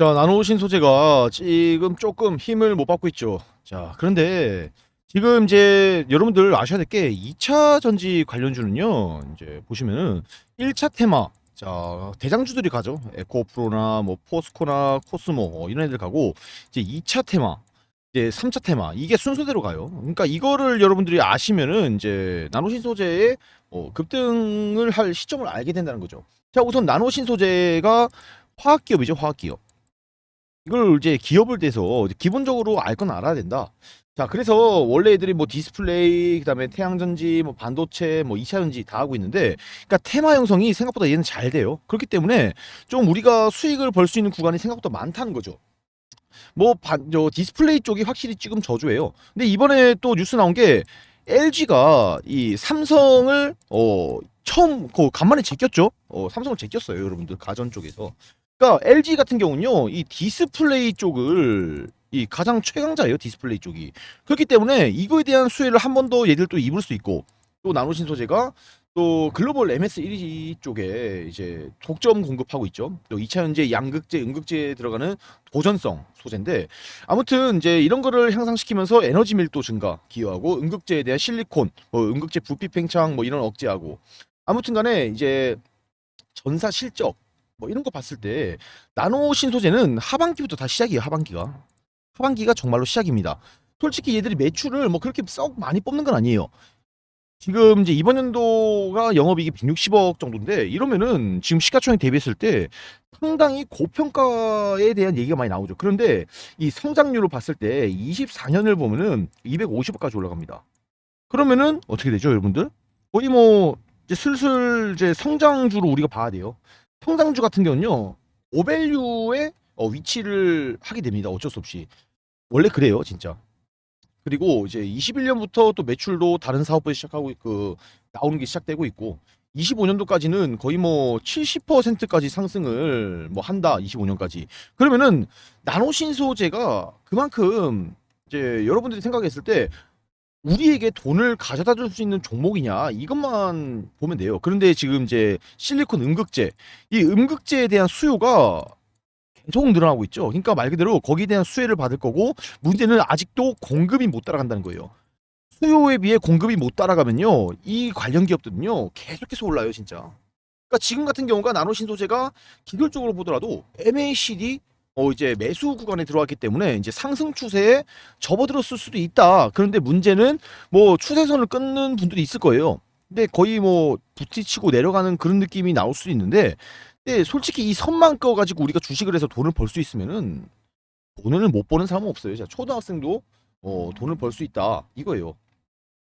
자, 나노신 소재가 지금 조금 힘을 못 받고 있죠. 자, 그런데 지금 이제 여러분들 아셔야 될 게 2차 전지 관련주는요. 이제 보시면은 1차 테마 자, 대장주들이 가죠. 에코프로나 뭐 포스코나 코스모 어, 이런 애들 가고 이제 2차 테마 이제 3차 테마 이게 순서대로 가요. 그러니까 이거를 여러분들이 아시면은 이제 나노신 소재의 어, 급등을 할 시점을 알게 된다는 거죠. 자, 우선 나노신 소재가 화학 기업이죠, 화학 기업. 이걸 이제 기업을 대서 기본적으로 알 건 알아야 된다. 자, 그래서 원래 애들이 뭐 디스플레이, 그다음에 태양전지, 뭐 반도체, 뭐 2차전지 다 하고 있는데, 그러니까 테마 형성이 생각보다 얘는 잘 돼요. 그렇기 때문에 좀 우리가 수익을 벌 수 있는 구간이 생각보다 많다는 거죠. 뭐 반, 저 디스플레이 쪽이 확실히 지금 저조해요. 근데 이번에 또 뉴스 나온 게 LG가 이 삼성을 어 처음 그 간만에 제꼈죠. 어 삼성을 제꼈어요, 여러분들 가전 쪽에서. 그러니까 LG 같은 경우는요, 이 디스플레이 쪽을 이 가장 최강자예요, 디스플레이 쪽이. 그렇기 때문에 이거에 대한 수혜를 한 번 더 얘들 또 입을 수 있고 또 나노신 소재가 또 글로벌 MS 1위 쪽에 이제 독점 공급하고 있죠. 또 2차 현재 양극재, 음극재에 들어가는 도전성 소재인데 아무튼 이제 이런 거를 향상시키면서 에너지 밀도 증가 기여하고 음극재에 대한 실리콘, 뭐 음극재 부피 팽창 뭐 이런 억제하고 아무튼 간에 이제 전사 실적 뭐 이런 거 봤을 때 나노 신소재는 하반기부터 다 시작이에요. 하반기가 하반기가 정말로 시작입니다. 솔직히 얘들이 매출을 뭐 그렇게 썩 많이 뽑는 건 아니에요. 지금 이제 이번 연도가 영업이익이 160억 정도인데 이러면은 지금 시가총액 대비했을 때 상당히 고평가에 대한 얘기가 많이 나오죠. 그런데 이 성장률을 봤을 때 24년을 보면은 250억까지 올라갑니다. 그러면은 어떻게 되죠, 여러분들? 거의 뭐 이제 슬슬 이제 성장주로 우리가 봐야 돼요. 성장주 같은 경우는요, 오밸류의 어, 위치를 하게 됩니다. 어쩔 수 없이. 원래 그래요, 진짜. 그리고 이제 21년부터 또 매출도 다른 사업부에 시작하고 그 나오는 게 시작되고 있고 25년도까지는 거의 뭐 70%까지 상승을 뭐 한다. 25년까지. 그러면은 나노신 소재가 그만큼 이제 여러분들이 생각했을 때 우리에게 돈을 가져다 줄 수 있는 종목이냐 이것만 보면 돼요. 그런데 지금 이제 실리콘 음극재 이 음극재에 대한 수요가 계속 늘어나고 있죠. 그러니까 말 그대로 거기에 대한 수혜를 받을 거고 문제는 아직도 공급이 못 따라간다는 거예요. 수요에 비해 공급이 못 따라가면요. 이 관련 기업들은요. 계속해서 올라요, 진짜. 그러니까 지금 같은 경우가 나노신 소재가 기술적으로 보더라도 MACD 어 이제 매수 구간에 들어왔기 때문에 이제 상승 추세에 접어들었을 수도 있다. 그런데 문제는 뭐 추세선을 끊는 분들이 있을 거예요. 근데 거의 뭐 부티치고 내려가는 그런 느낌이 나올 수도 있는데 근데 솔직히 이 선만 꺼 가지고 우리가 주식을 해서 돈을 벌 수 있으면은 돈을 못 버는 사람은 없어요. 자, 초등학생도 어, 돈을 벌 수 있다 이거예요.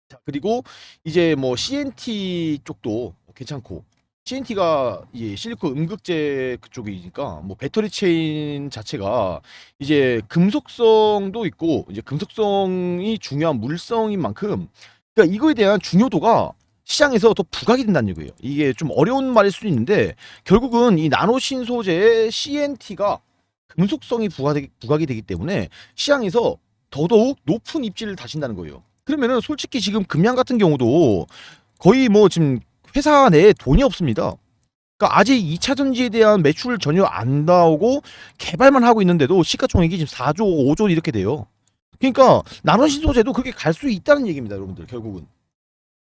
자, 그리고 이제 뭐 CNT 쪽도 괜찮고 CNT가 이제 실리콘 음극재 그쪽이니까 뭐 배터리 체인 자체가 이제 금속성도 있고 이제 금속성이 중요한 물성인 만큼 그러니까 이거에 대한 중요도가 시장에서 더 부각이 된다는 얘기예요. 이게 좀 어려운 말일 수도 있는데 결국은 이 나노신 소재의 CNT가 금속성이 부각되기, 부각이 되기 때문에 시장에서 더더욱 높은 입지를 다진다는 거예요. 그러면은 솔직히 지금 금양 같은 경우도 거의 뭐 지금 회사 내에 돈이 없습니다. 그러니까 아직 2차 전지에 대한 매출 전혀 안 나오고 개발만 하고 있는데도 시가총액이 지금 4조, 5조 이렇게 돼요. 그러니까 나노 신 소재도 그렇게 갈 수 있다는 얘기입니다, 여러분들. 결국은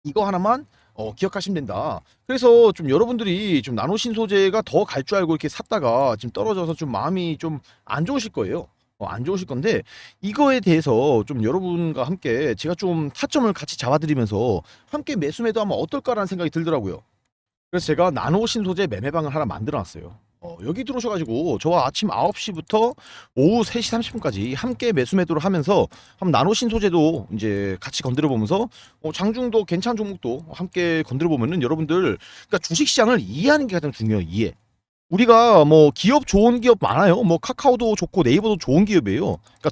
이거 하나만 어, 기억하시면 된다. 그래서 좀 여러분들이 좀 나노 신 소재가 더 갈 줄 알고 이렇게 샀다가 지금 떨어져서 좀 마음이 좀 안 좋으실 거예요. 어, 안 좋으실 건데 이거에 대해서 좀 여러분과 함께 제가 좀 타점을 같이 잡아드리면서 함께 매수 매도 하면 어떨까라는 생각이 들더라고요. 그래서 제가 나노신 소재 매매방을 하나 만들어놨어요. 어, 여기 들어오셔가지고 저와 아침 9시부터 오후 3시 30분까지 함께 매수 매도를 하면서 한번 나노신 소재도 이제 같이 건드려 보면서 어, 장중도 괜찮은 종목도 함께 건드려 보면은 여러분들 그러니까 주식 시장을 이해하는 게 가장 중요해요. 이해. 우리가 뭐 기업 좋은 기업 많아요. 뭐 카카오도 좋고 네이버도 좋은 기업이에요. 그러니까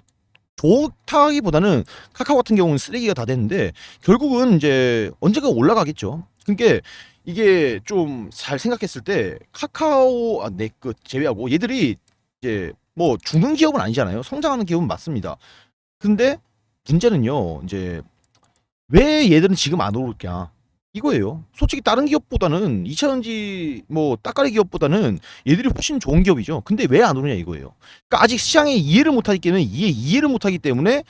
좋다기보다는 카카오 같은 경우는 쓰레기가 다 됐는데 결국은 이제 언제가 올라가겠죠. 그러니까 이게 좀 잘 생각했을 때 카카오 아, 네그 제외하고 얘들이 이제 뭐 죽는 기업은 아니잖아요. 성장하는 기업은 맞습니다. 근데 문제는요. 이제 왜 얘들은 지금 안 오르냐? 이거예요. 솔직히 다른 기업보다는 2차전지 뭐 따까리 기업보다는 얘들이 훨씬 좋은 기업이죠. 근데 왜 안 오느냐 이거예요. 그러니까 아직 시장에 이해를 못하기 때문에 이해 이해를 못하기 때문에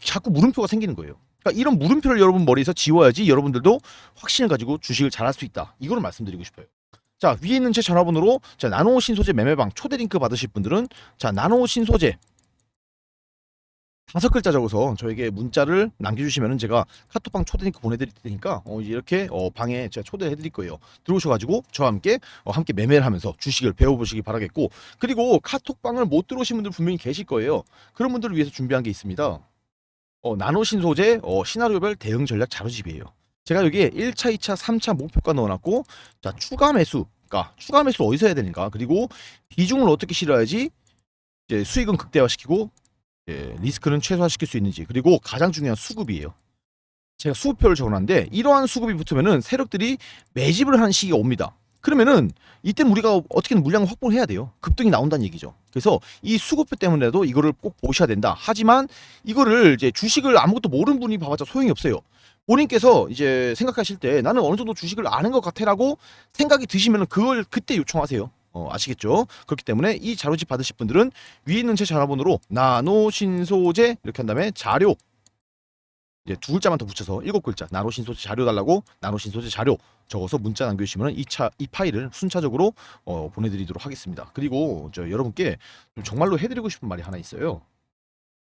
자꾸 물음표가 생기는 거예요. 그러니까 이런 물음표를 여러분 머리에서 지워야지 여러분들도 확신을 가지고 주식을 잘할 수 있다. 이거를 말씀드리고 싶어요. 자 위에 있는 제 전화번호로 자 나노 신소재 매매방 초대 링크 받으실 분들은 자 나노 신소재 다섯 글자 적어서 저에게 문자를 남겨주시면은 제가 카톡방 초대 링크 보내드릴 테니까 어, 이렇게 어, 방에 제가 초대해드릴 거예요. 들어오셔가지고 저와 함께 어, 함께 매매를 하면서 주식을 배워보시기 바라겠고 그리고 카톡방을 못 들어오신 분들 분명히 계실 거예요. 그런 분들을 위해서 준비한 게 있습니다. 어, 나노 신 소재 어, 시나리오별 대응 전략 자료집이에요. 제가 여기에 1차, 2차, 3차 목표가 넣어놨고 자 추가 매수, 그러니까 추가 매수 어디서 해야 되는가 그리고 비중을 어떻게 실어야지 이제 수익은 극대화시키고 예, 리스크는 최소화시킬 수 있는지 그리고 가장 중요한 수급이에요. 제가 수급표를 적어놨는데 이러한 수급이 붙으면은 세력들이 매집을 하는 시기가 옵니다. 그러면은 이때는 우리가 어떻게든 물량을 확보를 해야 돼요. 급등이 나온다는 얘기죠. 그래서 이 수급표 때문에도 이거를 꼭 보셔야 된다. 하지만 이거를 이제 주식을 아무것도 모르는 분이 봐봤자 소용이 없어요. 본인께서 이제 생각하실 때 나는 어느 정도 주식을 아는 것 같아라고 생각이 드시면 그걸 그때 요청하세요. 어, 아시겠죠? 그렇기 때문에 이 자료집 받으실 분들은 위에 있는 제 전화번호로 나노 신소재 이렇게 한 다음에 자료 이제 두 글자만 더 붙여서 일곱 글자 나노 신소재 자료 달라고 나노 신소재 자료 적어서 문자 남겨주시면 이 차 이 파일을 순차적으로 어, 보내드리도록 하겠습니다. 그리고 저 여러분께 좀 정말로 해드리고 싶은 말이 하나 있어요.